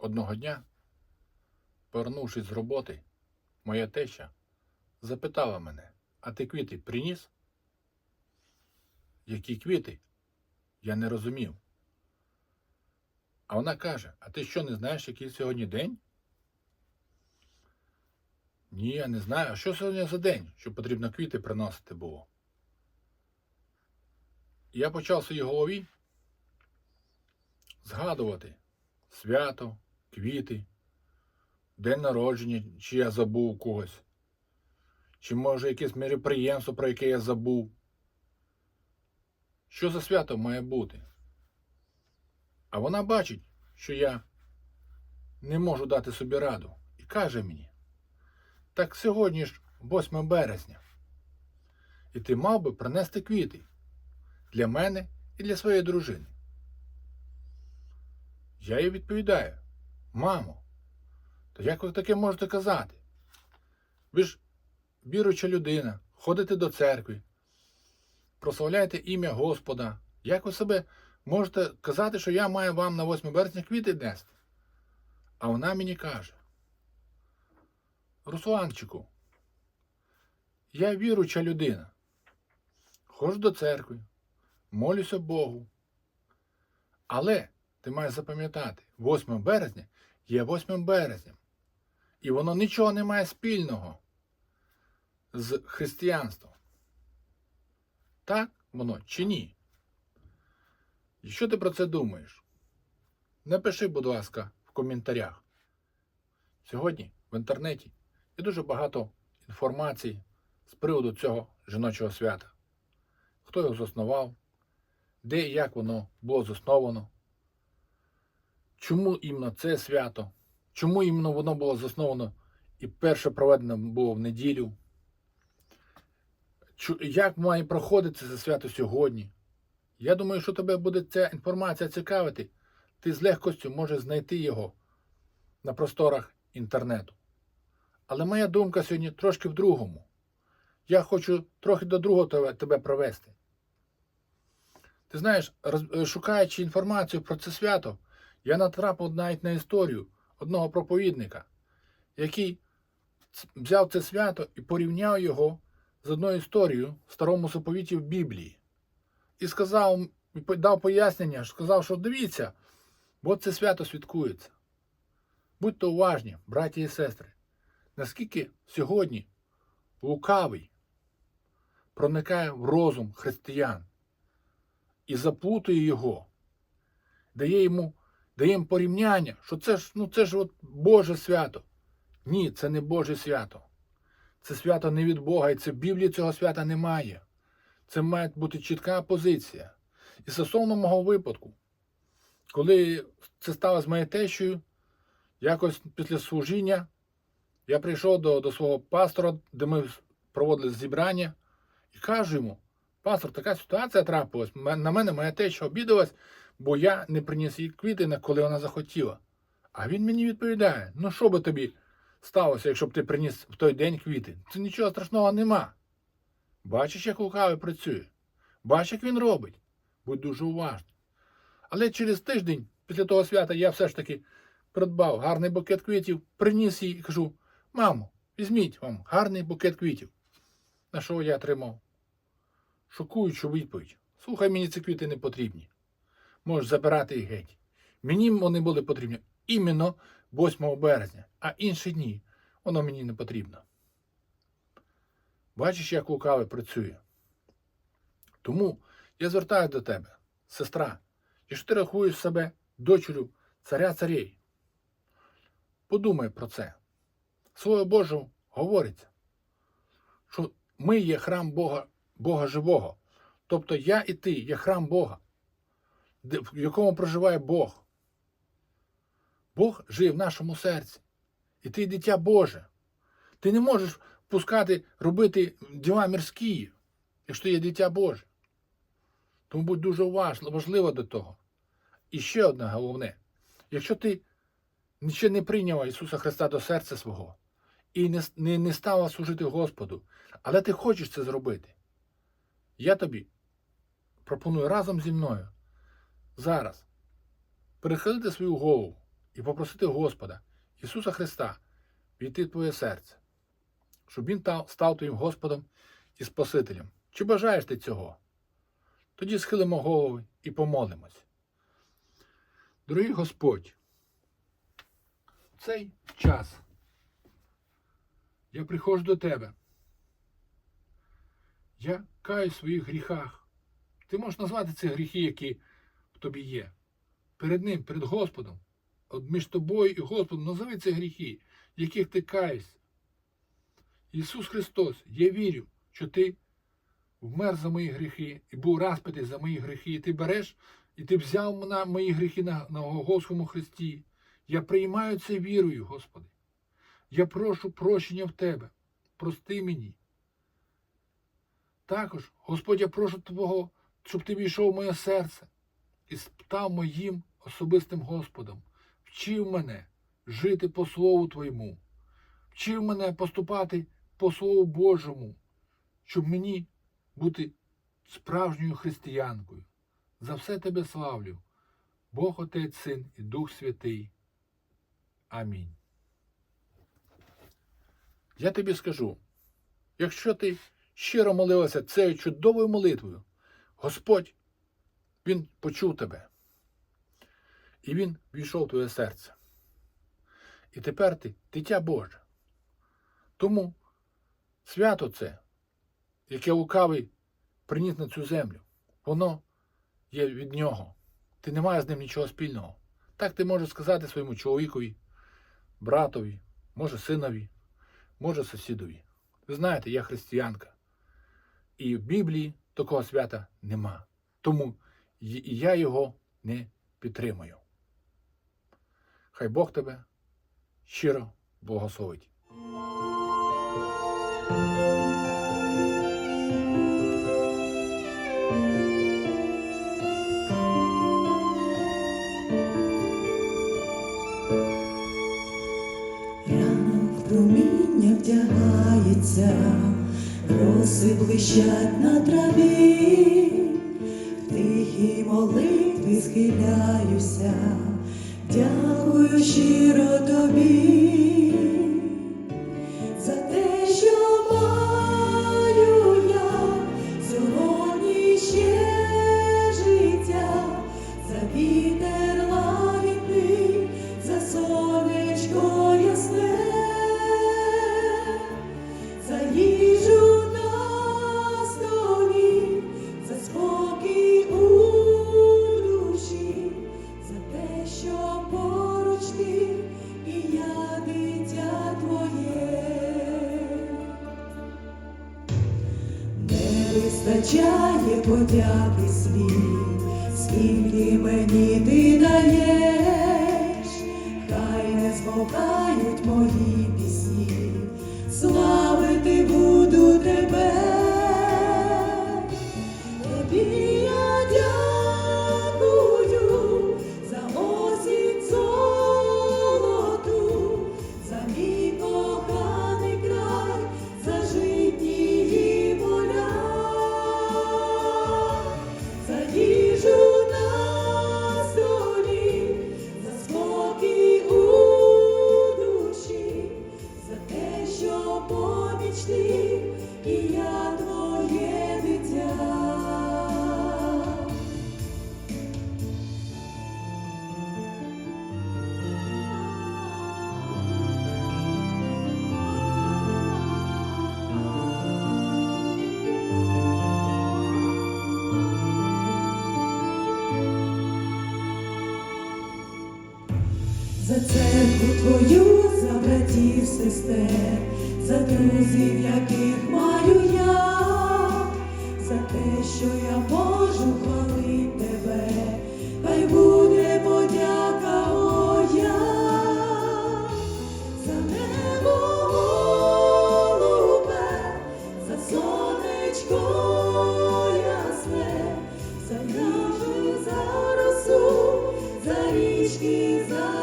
Одного дня, повернувшись з роботи, моя теща запитала мене, а ти квіти приніс? Які квіти? Я не розумів. А вона каже: А ти що не знаєш, який сьогодні день? Ні, я не знаю. А що сьогодні за день, що потрібно квіти приносити було? Я почав в своїй голові згадувати свято, квіти, день народження, чи я забув когось, чи може якесь мероприємство, про яке я забув. Що за свято має бути? А вона бачить, що я не можу дати собі раду, і каже мені: так сьогодні ж 8 березня, і ти мав би принести квіти для мене і для своєї дружини. Я їй відповідаю: Мамо, то як ви таке можете казати? Ви ж віруюча людина, ходите до церкви, прославляєте ім'я Господа. Як ви себе можете казати, що я маю вам на 8 березня квіти нести? А вона мені каже: Русланчику, я віруюча людина. Ходжу до церкви, молюся Богу. Але ти маєш запам'ятати, 8 березня є 8 березням. І воно нічого не має спільного з християнством. Так воно чи ні? І що ти про це думаєш? Напиши, будь ласка, в коментарях. Сьогодні в інтернеті є дуже багато інформації з приводу цього жіночого свята. Хто його заснував, де і як воно було засновано, чому іменно це свято, чому іменно воно було засновано і перше проведено було в неділю, як має проходити це свято сьогодні. Я думаю, що тебе буде ця інформація цікавити, ти з легкостю можеш знайти його на просторах інтернету. Але моя думка сьогодні трошки в другому. Я хочу трохи до другого тебе- провести. Ти знаєш, шукаючи інформацію про це свято, я натрапив навіть на історію одного проповідника, який взяв це свято і порівняв його з одною історією в старому заповіті в Біблії. І сказав, дав пояснення, сказав, що дивіться, бо це свято святкується. Будьте уважні, браті і сестри, наскільки сьогодні лукавий проникає в розум християн і заплутує його, дає йому дає їм порівняння, що це ж, ну, це ж от Боже свято. Ні, це не Боже свято. Це свято не від Бога, і це в Біблії цього свята немає. Це має бути чітка позиція. І стосовно мого випадку, коли це сталося з моєю тещою, якось після служіння я прийшов до, до свого пастора, де ми проводили зібрання, і кажу йому: пастор, така ситуація трапилась. На мене моя теща обідалась, бо я не приніс їй квіти, коли вона захотіла. А він мені відповідає: ну що би тобі сталося, якщо б ти приніс в той день квіти? Це нічого страшного нема. Бачиш, як лукавий працює. Бачиш, як він робить. Будь дуже уважний. Але через тиждень після того свята я все ж таки придбав гарний букет квітів, приніс їй і кажу: мамо, візьміть вам гарний букет квітів. На що я отримав? Шокуючу відповідь. Слухай, мені ці квіти не потрібні. Можеш забирати їх геть. Мені вони були потрібні іменно 8 березня, а інші дні воно мені не потрібно. Бачиш, як лукавий працює. Тому я звертаюся до тебе, сестра, якщо ти рахуєш себе дочерю царя царей, подумай про це. Слово Боже говориться, що ми є храм Бога, Бога живого. Тобто я і ти є храм Бога, в якому проживає Бог. Бог живе в нашому серці. І ти дитя Боже. Ти не можеш пускати робити діла мирські, якщо є дитя Боже. Тому будь дуже важливо до того. І ще одне головне: якщо ти ще не прийняла Ісуса Христа до серця свого і не, не, не стала служити Господу, але ти хочеш це зробити, я тобі пропоную разом зі мною зараз перехилити свою голову і попросити Господа, Ісуса Христа, війти в твоє серце, щоб Він став твоїм Господом і Спасителем. Чи бажаєш ти цього? Тоді схилимо голови і помолимось. Дорогий Господь, в цей час я приходжу до Тебе. Я каю в своїх гріхах. Ти можеш назвати ці гріхи, які тобі є. Перед Ним, перед Господом. От між тобою і Господом назови ці гріхи, яких ти каєшся. Ісус Христос, я вірю, що Ти вмер за мої гріхи і був розпитий за мої гріхи. І ти береш, і ти взяв на мої гріхи на, на Голгофському Христі. Я приймаю це вірою, Господи. Я прошу прощення в Тебе. Прости мені. Також, Господь, я прошу Твого, щоб Ти війшов в моє серце і став моїм особистим Господом. Вчив мене жити по Слову Твоєму. Вчив мене поступати по Слову Божому, щоб мені бути справжньою християнкою. За все тебе славлю, Бог Отець, Син і Дух Святий. Амінь. Я тобі скажу, якщо ти щиро молилася цією чудовою молитвою, Господь, Він почув тебе. І Він війшов в твоє серце. І тепер ти дитя Боже. Тому свято це, яке лукавий приніс на цю землю, воно є від нього. Ти не маєш з ним нічого спільного. Так ти можеш сказати своєму чоловікові, братові, може синові, може сусідові. Ви знаєте, я християнка. І в Біблії такого свята нема. Тому і я його не підтримую. Хай Бог тебе щиро благословить. Проміння вдягається, роси блищать на траві, схиляюся, дякую щиро тобі, за те, що маю я. Сьогодні ще життя, за вітер лагідний, за сонечко ясне, вистачає подяки слів, скільки мені ти даєш, хай не змовкають За церкву твою, за братів, сестер, за друзів, яких маю я, за те, що я можу хвалити тебе, хай буде подяка моя, за небо голубе, за сонечко ясне, за яви, за росу, за річки, за